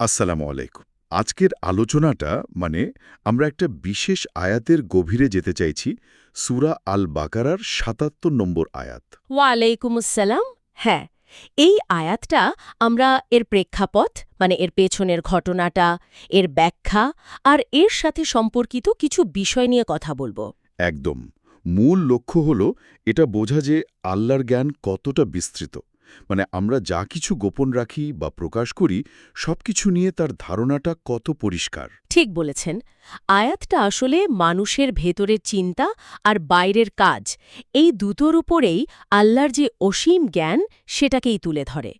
আসসালামু আলাইকুম। আজকের আলোচনাটা মানে আমরা একটা বিশেষ আয়াতের গভীরে যেতে চাইছি সুরা আল বাকারার সাতাত্তর নম্বর আয়াত। ওয়ালাইকুম আসসালাম। হ্যাঁ এই আয়াতটা আমরা এর প্রেক্ষাপট মানে এর পেছনের ঘটনাটা এর ব্যাখ্যা আর এর সাথে সম্পর্কিত কিছু বিষয় নিয়ে কথা বলব। একদম। মূল লক্ষ্য হল এটা বোঝা যে আল্লাহর জ্ঞান কতটা বিস্তৃত। মানে আমরা যা কিছু গোপন রাখি বা প্রকাশ করি সবকিছু নিয়ে তার ধারণাটা কত পরিষ্কার। ঠিক বলেছেন। আয়াতটা আসলে মানুষের ভেতরের চিন্তা আর বাইরের কাজ এই দুটোর উপরেই আল্লাহর যে অসীম জ্ঞান সেটাকেই তুলে ধরে।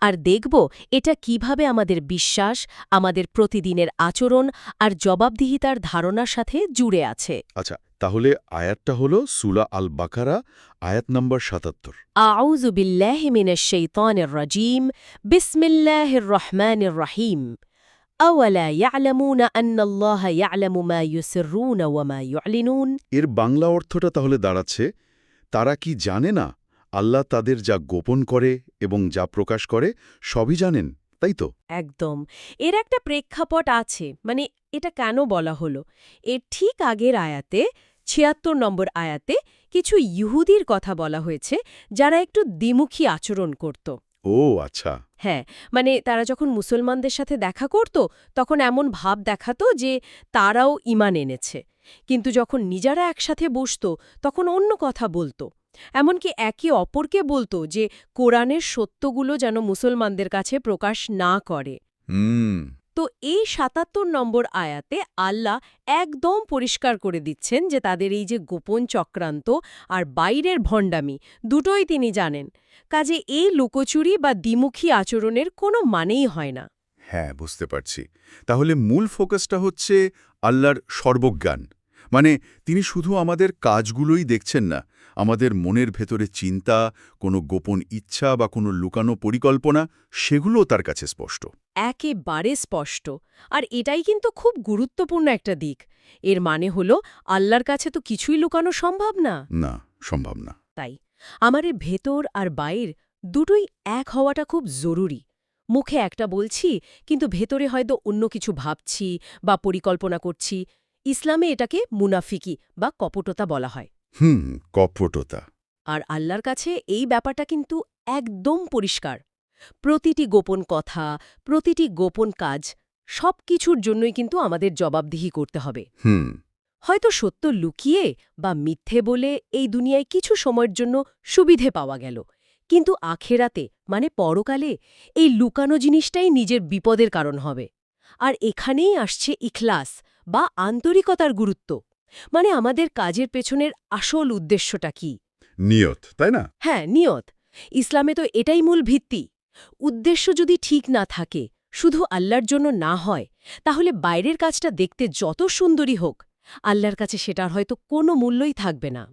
আর দেখব এটা কীভাবে আমাদের বিশ্বাস আমাদের প্রতিদিনের আচরণ আর জবাবদিহিতার ধারণার সাথে জুড়ে আছে। আচ্ছা তাহলে আয়াতটা হল সুলা আল বাকারা আয়াত নম্বর সাতাত্তর أعوذ بالله من الشيطان الرجيم بسم الله الرحمن الرحيم أولا يعلمون أن الله يعلم ما يسرون وما يعلنون এর বাংলা অর্থটা তাহলে দাঁড়াচ্ছে তারা কি জানে না আল্লাহ তাদের যা গোপন করে এবং যা প্রকাশ করে সবই জানেন তাই তো একদম এর একটা প্রেক্ষাপট আছে মানে এটা কেন বলা হলো এর ঠিক আগের আয়াতে ছিয়াত্তর নম্বর আয়াতে কিছু ইহুদির কথা বলা হয়েছে যারা একটু দ্বিমুখী আচরণ করত। ও আচ্ছা। হ্যাঁ মানে তারা যখন মুসলমানদের সাথে দেখা করত তখন এমন ভাব দেখাতো যে তারাও ইমান এনেছে। কিন্তু যখন নিজেরা একসাথে বসত তখন অন্য কথা বলতো। এমনকি একে অপরকে বলতো যে কোরআনের সত্যগুলো যেন মুসলমানদের কাছে প্রকাশ না করে। হুম। তো এই সাতাত্তর নম্বর আয়াতে আল্লাহ একদম পরিষ্কার করে দিচ্ছেন যে তাদের এই যে গোপন চক্রান্ত আর বাইরের ভণ্ডামি, দুটোই তিনি জানেন। কাজে এই লুকোচুরি বা দ্বিমুখী আচরণের কোনো মানেই হয় না। হ্যাঁ বুঝতে পারছি। তাহলে মূল ফোকাসটা হচ্ছে আল্লাহর সর্বজ্ঞান। মানে তিনি শুধু আমাদের কাজগুলোই দেখছেন না আমাদের মনের ভেতরে চিন্তা কোনো গোপন ইচ্ছা বা কোনো লুকানো পরিকল্পনা সেগুলোও তার কাছে স্পষ্ট। একেবারে স্পষ্ট। আর এটাই কিন্তু খুব গুরুত্বপূর্ণ একটা দিক। এর মানে হল আল্লাহর কাছে তো কিছুই লুকানো সম্ভব না। না সম্ভব না। তাই আমার এর ভেতর আর বাইর দুটোই এক হওয়াটা খুব জরুরি। মুখে একটা বলছি কিন্তু ভেতরে হয়তো অন্য কিছু ভাবছি বা পরিকল্পনা করছি। ইসলামে এটাকে মুনাফিকি বা কপটতা বলা হয়। হুম কপটতা। আর আল্লাহর কাছে এই ব্যাপারটা কিন্তু একদম পরিষ্কার। প্রতিটি গোপন কথা প্রতিটি গোপন কাজ সব কিছুর জন্যই কিন্তু আমাদের জবাবদিহি করতে হবে। হুম। হয়তো সত্য লুকিয়ে বা মিথ্যে বলে এই দুনিয়ায় কিছু সময়ের জন্য সুবিধে পাওয়া গেল। কিন্তু আখেরাতে মানে পরকালে এই লুকানো জিনিসটাই নিজের বিপদের কারণ হবে। আর এখানেই আসছে ইখলাস বা আন্তরিকতার গুরুত্ব? মানে আমাদের কাজের পেছনের আসল উদ্দেশ্যটা কি? নিয়ত তাই না? হ্যাঁ নিয়ত। ইসলামে তো এটাই মূল ভিত্তি। উদ্দেশ্য যদি ঠিক না থাকে শুধু আল্লাহর জন্য না হয় তাহলে বাইরের কাজটা দেখতে যত সুন্দরী হোক আল্লাহর কাছে সেটার হয়তো কোনো মূল্যই থাকবে না।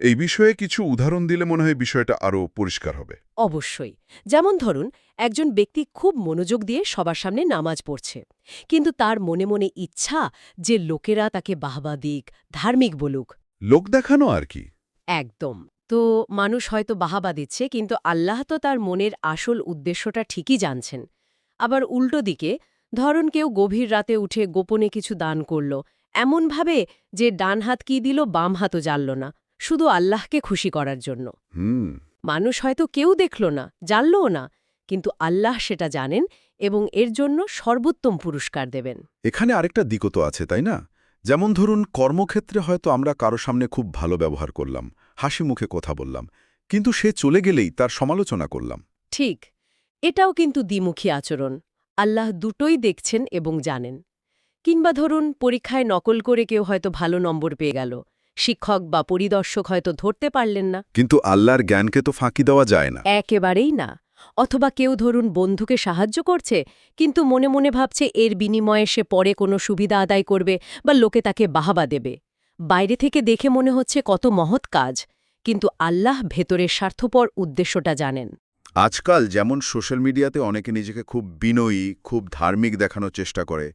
এই বিষয়ে কিছু উদাহরণ দিলে মনে হয় বিষয়টা আরও পরিষ্কার হবে। অবশ্যই। যেমন ধরুন একজন ব্যক্তি খুব মনোযোগ দিয়ে সবার সামনে নামাজ পড়ছে কিন্তু তার মনে মনে ইচ্ছা যে লোকেরা তাকে বাহবা দিক ধার্মিক বলুক। লোক দেখানো আর কি? একদম। তো মানুষ হয়তো বাহাবা দিচ্ছে কিন্তু আল্লাহ তো তার মনের আসল উদ্দেশ্যটা ঠিকই জানছেন। আবার উল্টো দিকে ধরুন কেউ গভীর রাতে উঠে গোপনে কিছু দান করল এমনভাবে যে ডান হাত কি দিল বাম হাতও জানল না। শুধু আল্লাহকে খুশি করার জন্য। হুম। মানুষ হয়তো কেউ দেখল না জানলও না কিন্তু আল্লাহ সেটা জানেন এবং এর জন্য সর্বোত্তম পুরস্কার দেবেন। এখানে আরেকটা দিকও তো আছে তাই না? যেমন ধরুন কর্মক্ষেত্রে হয়তো আমরা কারও সামনে খুব ভালো ব্যবহার করলাম হাসি মুখে কথা বললাম কিন্তু সে চলে গেলেই তার সমালোচনা করলাম। ঠিক এটাও কিন্তু দ্বিমুখী আচরণ আল্লাহ দুটোই দেখছেন এবং জানেন। কিংবা ধরুন পরীক্ষায় নকল করে কেউ হয়তো ভালো নম্বর পেয়ে গেল শিক্ষক বা পরিদর্শক হয়তো ধরতে পারলেন না। কিন্তু আল্লাহর জ্ঞানকে তো ফাঁকি দেওয়া যায় না। একেবারেই না। অথবা কেউ ধরুন বন্ধুকে সাহায্য করছে কিন্তু মনে মনে ভাবছে এর বিনিময়ে সে পরে কোনো সুবিধা আদায় করবে বা লোকে তাকে বাহাবা দেবে। বাইরে থেকে দেখে মনে হচ্ছে কত মহৎ কাজ কিন্তু আল্লাহ ভেতরের স্বার্থপর উদ্দেশ্যটা জানেন। আজকাল যেমন সোশ্যাল মিডিয়াতে অনেকে নিজেকে খুব বিনয়ী খুব ধার্মিক দেখানোর চেষ্টা করে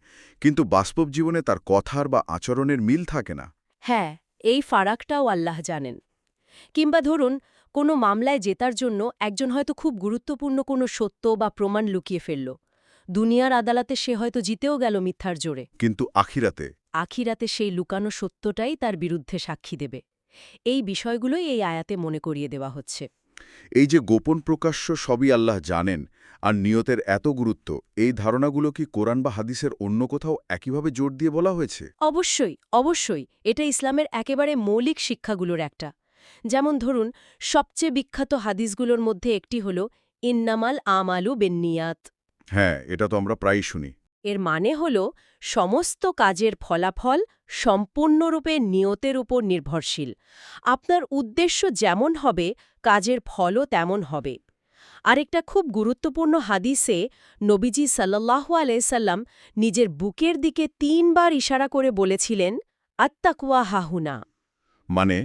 কিন্তু বাস্তব জীবনে তার কথার বা আচরণের মিল থাকে না। হ্যাঁ এই ফারাকটাও আল্লাহ জানেন। কিংবা ধরুন কোনো মামলায় জেতার জন্য একজন হয়তো খুব গুরুত্বপূর্ণ কোনো সত্য বা প্রমাণ লুকিয়ে ফেলল। দুনিয়ার আদালতে সে হয়তো জিতেও গেল মিথ্যার জোরে। কিন্তু আখিরাতে? আখিরাতে সেই লুকানো সত্যটাই তার বিরুদ্ধে সাক্ষী দেবে। এই বিষয়গুলোই এই আয়াতে মনে করিয়ে দেওয়া হচ্ছে। এই যে গোপন প্রকাশ্য সবই আল্লাহ জানেন আর নিয়তের এত গুরুত্ব এই ধারণাগুলো কি কোরআন বা হাদিসের অন্য কোথাও একইভাবে জোর দিয়ে বলা হয়েছে? অবশ্যই অবশ্যই। এটা ইসলামের একেবারে মৌলিক শিক্ষাগুলোর একটা। যেমন ধরুন সবচেয়ে বিখ্যাত হাদিসগুলোর মধ্যে একটি হল ইন্নামাল আমালু বেন্নিয়াত হ্যাঁ এটা তো আমরা প্রায়ই শুনি। এর মানে হল সমস্ত কাজের ফলাফল সম্পূর্ণরূপে নিয়তের উপর নির্ভরশীল। আপনার উদ্দেশ্য যেমন হবে কাজের ফলও তেমন হবে। আরেকটা খুব গুরুত্বপূর্ণ হাদিসে নবীজি সাল্লাল্লাহু আলাইসাল্লাম নিজের বুকের দিকে তিনবার ইশারা করে বলেছিলেন আত্মাকুয়া হাহুনা। মানে?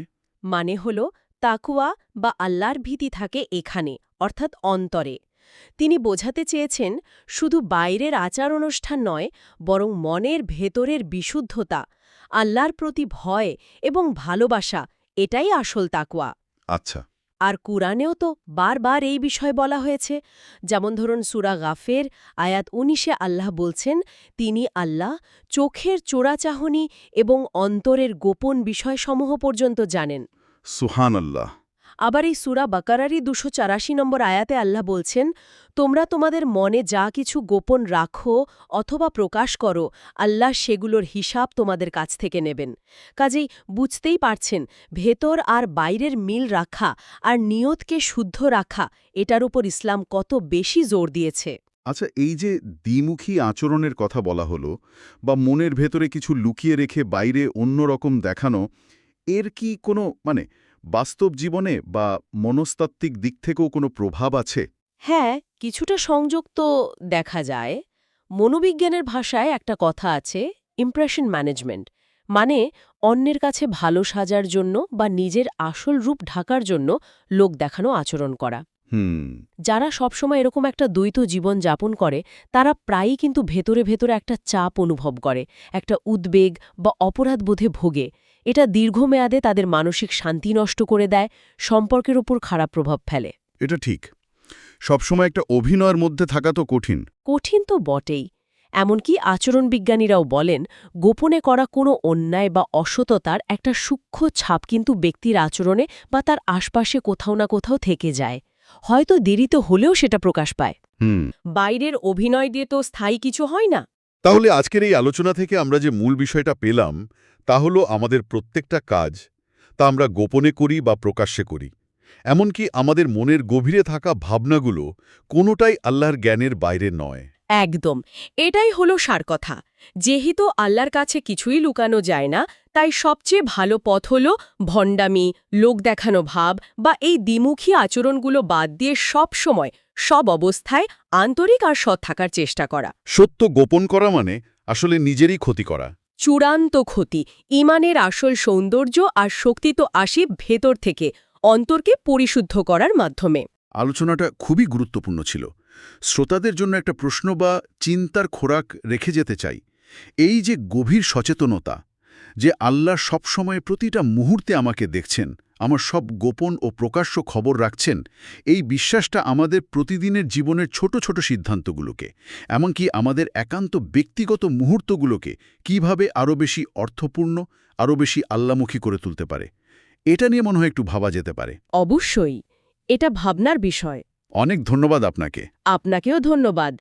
মানে হল তাকুয়া বা আল্লাহর ভীতি থাকে এখানে অর্থাৎ অন্তরে। তিনি বোঝাতে চেয়েছেন শুধু বাইরের আচার অনুষ্ঠান নয় বরং মনের ভেতরের বিশুদ্ধতা আল্লাহর প্রতি ভয় এবং ভালোবাসা এটাই আসল তাকুয়া আচ্ছা। আর কুরআনেও তো বারবার এই বিষয় বলা হয়েছে যেমন ধরুন সুরা গাফের আয়াত উনিশে আল্লাহ বলছেন তিনি আল্লাহ চোখের চোরাচাহনি এবং অন্তরের গোপন বিষয়সমূহ পর্যন্ত জানেন। সুহান আল্লাহ আবার এই সুরা বাকারারি দুশো চারাশি নম্বর আয়াতে আল্লাহ বলছেন, তোমরা তোমাদের মনে যা কিছু গোপন রাখো অথবা প্রকাশ করো, আল্লাহ সেগুলোর হিসাব তোমাদের কাছ থেকে নেবেন। কাজেই বুঝতেই পারছেন, ভেতর আর বাইরের মিল রাখা আর নিয়তকে শুদ্ধ রাখা, এটার উপর ইসলাম কত বেশি জোর দিয়েছে। আচ্ছা এই যে দ্বিমুখী আচরণের কথা বলা হলো বা মনের ভেতরে কিছু লুকিয়ে রেখে বাইরে অন্য রকম দেখানো, এর কি কোনো মানে বাস্তব জীবনে বা মনস্তাত্ত্বিক দিক থেকেও কোনো প্রভাব আছে? হ্যাঁ কিছুটা সংযোগ তো দেখা যায়। মনোবিজ্ঞানের ভাষায় একটা কথা আছে ইমপ্রেশন ম্যানেজমেন্ট মানে অন্যের কাছে ভালো সাজার জন্য বা নিজের আসল রূপ ঢাকার জন্য লোক দেখানো আচরণ করা। যারা সবসময় এরকম একটা দ্বৈত জীবন যাপন করে তারা প্রায়ই কিন্তু ভেতরে ভেতরে একটা চাপ অনুভব করে একটা উদ্বেগ বা অপরাধবোধে ভোগে। এটা দীর্ঘমেয়াদে তাদের মানসিক শান্তি নষ্ট করে দেয় সম্পর্কের উপর খারাপ প্রভাব ফেলে। এটা ঠিক। সবসময় একটা অভিনয়ের মধ্যে থাকা তো কঠিন। কঠিন তো বটেই। এমনকি আচরণবিজ্ঞানীরাও বলেন গোপনে করা কোনো অন্যায় বা অসততার একটা সূক্ষ্ম ছাপ কিন্তু ব্যক্তির আচরণে বা তার আশপাশে কোথাও না কোথাও থেকে যায়। হয়তো দেরিতে হলেও সেটা প্রকাশ পায়। হুম। বাইরের অভিনয় দিয়ে তো স্থায়ী কিছু হয় না। তাহলে আজকের এই আলোচনা থেকে আমরা যে মূল বিষয়টা পেলাম তা হল আমাদের প্রত্যেকটা কাজ তা আমরা গোপনে করি বা প্রকাশ্যে করি। এমনকি আমাদের মনের গভীরে থাকা ভাবনাগুলো কোনোটাই আল্লাহর জ্ঞানের বাইরে নয়। একদম। এটাই হলো সার কথা। যেহেতু আল্লাহর কাছে কিছুই লুকানো যায় না তাই সবচেয়ে ভালো পথ হল ভণ্ডামি লোক দেখানো ভাব বা এই দ্বিমুখী আচরণগুলো বাদ দিয়ে সব সময় সব অবস্থায় আন্তরিক আর সৎ থাকার চেষ্টা করা। সত্য গোপন করা মানে আসলে নিজেরই ক্ষতি করা। চূড়ান্ত ক্ষতি। ইমানের আসল সৌন্দর্য আর শক্তি তো আসে ভেতর থেকে অন্তরকে পরিশুদ্ধ করার মাধ্যমে। আলোচনাটা খুবই গুরুত্বপূর্ণ ছিল। শ্রোতাদের জন্য একটা প্রশ্ন বা চিন্তার খোরাক রেখে যেতে চাই। এই যে গভীর সচেতনতা, যে আল্লাহ সবসময় প্রতিটা মুহূর্তে আমাকে দেখছেন, আমার সব গোপন ও প্রকাশ্য খবর রাখছেন, এই বিশ্বাসটা আমাদের প্রতিদিনের জীবনের ছোট ছোট সিদ্ধান্তগুলোকে, এমনকি আমাদের একান্ত ব্যক্তিগত মুহূর্তগুলোকে কীভাবে আরও বেশি অর্থপূর্ণ, আরও বেশি আল্লামুখী করে তুলতে পারে। এটা নিয়ে মনে হয় একটু ভাবা যেতে পারে। অবশ্যই, এটা ভাবনার বিষয়। অনেক ধন্যবাদ আপনাকে। আপনাকেও ধন্যবাদ।